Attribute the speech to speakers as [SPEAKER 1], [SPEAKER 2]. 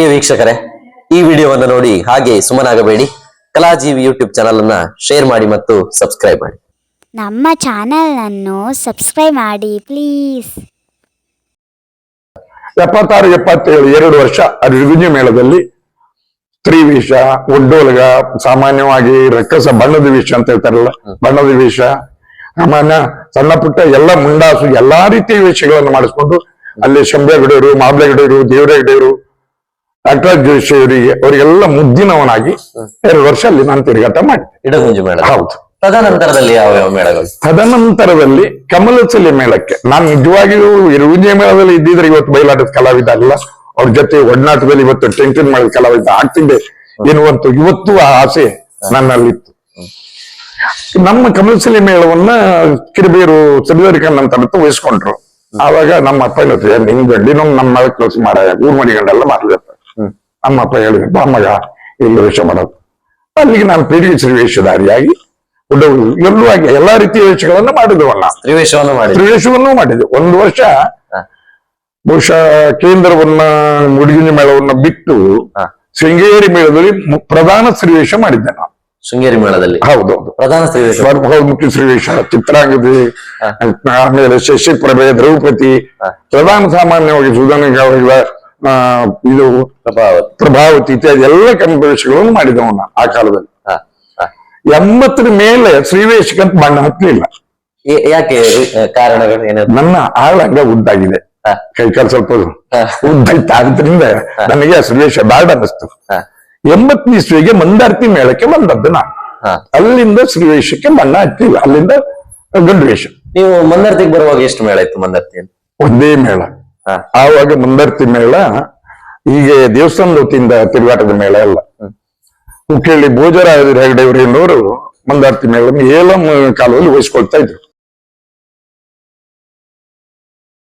[SPEAKER 1] ಪ್ರಿಯ ವೀಕ್ಷಕರೇ ಈ ವಿಡಿಯೋವನ್ನು ನೋಡಿ ಹಾಗೆ ಸುಮ್ಮನಾಗಬೇಡಿ. ಕಲಾಜೀವಿ ಯೂಟ್ಯೂಬ್ ಚಾನಲ್ ಅನ್ನ ಶೇರ್ ಮಾಡಿ ಮತ್ತು ಸಬ್ಸ್ಕ್ರೈಬ್ ಮಾಡಿ.
[SPEAKER 2] ನಮ್ಮ ಚಾನಲನ್ನು ಸಬ್ಸ್ಕ್ರೈಬ್ ಮಾಡಿ ಪ್ಲೀಸ್
[SPEAKER 3] ಎಪ್ಪತ್ತಾರು ಎಪ್ಪತ್ತೇಳು ಎರಡು ವರ್ಷ ಅರಿವಿಂಜ ಮೇಳದಲ್ಲಿ ತ್ರಿವಿಷ ಒಡ್ಡೋಲಗ ಸಾಮಾನ್ಯವಾಗಿ ರಕ್ಕಸ ಬಣ್ಣದ ವಿಷ ಅಂತ ಹೇಳ್ತಾರಲ್ಲ ಬಣ್ಣದ ವಿಷ ಸಾಮಾನ್ಯ ಸಣ್ಣ ಪುಟ್ಟ ಎಲ್ಲ ಮುಂಡಾಸು ಎಲ್ಲಾ ರೀತಿಯ ವೇಷಗಳನ್ನು ಮಾಡಿಸ್ಕೊಂಡು ಅಲ್ಲಿ ಶಂಬೆ ಗಡಿಯರು ಮಾಬ್ಲೆ ಗಡಿಯರು ದೇವರೇ ಗಡಿಯರು ಡಾಕ್ಟರ್ ಜೋಶಿ ಅವರಿಗೆ ಅವರಿಗೆಲ್ಲ ಮುದ್ದಿನವನಾಗಿ ಎರಡು ವರ್ಷ ಅಲ್ಲಿ ನಾನು ತಿರುಗಾಟ ಮಾಡಿದೆ.
[SPEAKER 1] ಇಡಗುಂಜಿ ಮೇಳ.
[SPEAKER 3] ಹೌದು.
[SPEAKER 1] ತದನಂತರದಲ್ಲಿ ಯಾವ ಯಾವ ಮೇಳಗಳು?
[SPEAKER 3] ತದನಂತರದಲ್ಲಿ ಕಮಲಚಲಿ ಮೇಳಕ್ಕೆ ನಾನು ನಿಜವಾಗಿಯೂ ಇರುವಿಂಜೆ ಮೇಳದಲ್ಲಿ ಇದ್ದಿದ್ರೆ ಇವತ್ತು ಬಯಲಾಟದ ಕಲಾವಿದ ಅಲ್ಲ. ಅವ್ರ ಜೊತೆ ಒಡನಾಟದಲ್ಲಿ ಇವತ್ತು ಟೆಂಟಿನ್ ಮಾಡಿದ ಕಲಾವಿದ ಆಗ್ತಿದ್ದೆ. ಎನ್ನುವಂತ ಇವತ್ತು ಆ ಆಸೆ ನನ್ನಲ್ಲಿತ್ತು. ನಮ್ಮ ಕಮಲಚಲಿ ಮೇಳವನ್ನ ಕಿರಿಬೇರು ಅಂತ ವಹಿಸ್ಕೊಂಡ್ರು. ಆವಾಗ ನಮ್ಮ ಅಪ್ಪ ಇನ್ನೊಂದು ನಿಮ್ ಗಂಡಿನೂ ನಮ್ಮ ಮಗ ಕೆಲಸ ಮಾಡ. ಊರ್ ಮಡಿಗಂಡೆಲ್ಲ ಮಾಡ್ಲಿರ್ತಾರೆ ನಮ್ಮ ಅಪ್ಪ ಹೇಳಿದ್ರು ಬಾ ಮಗ ಇಲ್ಲಿ ವೇಷ ಮಾಡೋದು ಅಲ್ಲಿಗೆ ನಾನು ಪೀಳಿಗೆ ಶ್ರೀ ವೇಷಧಾರಿಯಾಗಿ ಉಡವು ಎಲ್ಲೂ ಆಗಿ ಎಲ್ಲಾ ರೀತಿಯ ವೇಷಗಳನ್ನ ಮಾಡಿದವಲ್ಲ.
[SPEAKER 1] ತ್ರಿವೇಶವನ್ನು ಮಾಡಿ
[SPEAKER 3] ವೇಷವನ್ನೂ ಮಾಡಿದೆ ಒಂದು ವರ್ಷ ಬಹುಶಃ ಕೇಂದ್ರವನ್ನ ಮುಡಿಗಿನ ಮೇಳವನ್ನ ಬಿಟ್ಟು. ಶೃಂಗೇರಿ ಮೇಳದಲ್ಲಿ ಪ್ರಧಾನ ಶ್ರೀವೇಷ ಮಾಡಿದ್ದೆ ನಾನು.
[SPEAKER 1] ಶೃಂಗೇರಿ ಮೇಳದಲ್ಲಿ.
[SPEAKER 3] ಹೌದೌದು
[SPEAKER 1] ಪ್ರಧಾನ ಶ್ರೀವೇಶ
[SPEAKER 3] ಮುಖ್ಯ ಶ್ರೀವೇಶ ಚಿತ್ರಾಂಗದಿ ಆಮೇಲೆ ಶಶಿಪ್ರಭೆ ದ್ರೌಪದಿ
[SPEAKER 1] ಹ.
[SPEAKER 3] ಪ್ರಧಾನ ಸಾಮಾನ್ಯವಾಗಿ ಸುಧಾನ ಇದು
[SPEAKER 1] ಪ್ರಭಾವತಿ.
[SPEAKER 3] ಇತ್ಯಾದಿ ಎಲ್ಲ ಕಂಪವೇಶಗಳನ್ನು ಮಾಡಿದವನ್ನ ಆ ಕಾಲದಲ್ಲಿ. ಎಂಬತ್ತರ ಮೇಲೆ ಶ್ರೀವೇಶಕ್ಕಂತ ಬಣ್ಣ ಹತ್ತಲಿಲ್ಲ
[SPEAKER 1] ಯಾಕೆ ಕಾರಣ ಕಾರಣಗಳು ಏನಾದ್ರು
[SPEAKER 3] ನನ್ನ ಆಳಂಗ ಉದ್ದಾಗಿದೆ.
[SPEAKER 1] ಕೈ
[SPEAKER 3] ಕೈಕಾಲು ಸ್ವಲ್ಪ
[SPEAKER 1] ಹ.
[SPEAKER 3] ಉದ್ದ ಇತ್ತು ಆದ್ರಿಂದ ನನಗೆ ಶ್ರೀವೇಶ ಬ್ಯಾಡ ಅನ್ನಿಸ್ತು. ಎಂಬತ್ತನೇ ಇಸ್ವಿಗೆ ಮಂದಾರ್ತಿ ಮೇಳಕ್ಕೆ ಬಂದದ್ದು ನಾನು. ಅಲ್ಲಿಂದ ಶ್ರೀವೇಶಕ್ಕೆ ಬಣ್ಣ ಹತ್ತಿಲ್ಲ ಅಲ್ಲಿಂದ ಗಂಡು ವೇಷ
[SPEAKER 1] ನೀವು ಮಂದಾರ್ತಿಗೆ ಬರುವಾಗ ಎಷ್ಟು ಮೇಳ ಇತ್ತು ಮಂದಾರ್ತಿ
[SPEAKER 3] ಒಂದೇ ಮೇಳ. ಆವಾಗ ಮುಂದರ್ತಿ ಮೇಳ ಹೀಗೆ ದೇವಸ್ಥಾನದ ವತಿಯಿಂದ ತಿರುಗಾಟದ ಮೇಳ ಅಲ್ಲ. ಹುಕ್ಕೇಳಿ ಭೋಜರಾಜ ಹೆಗಡೆಯವರು ಎನ್ನುವರು ಮಂದಾರ್ತಿ ಮೇಳ ಏಲಂ ಕಾಲದಲ್ಲಿ ವಹಿಸ್ಕೊಳ್ತಾ ಇದ್ರು.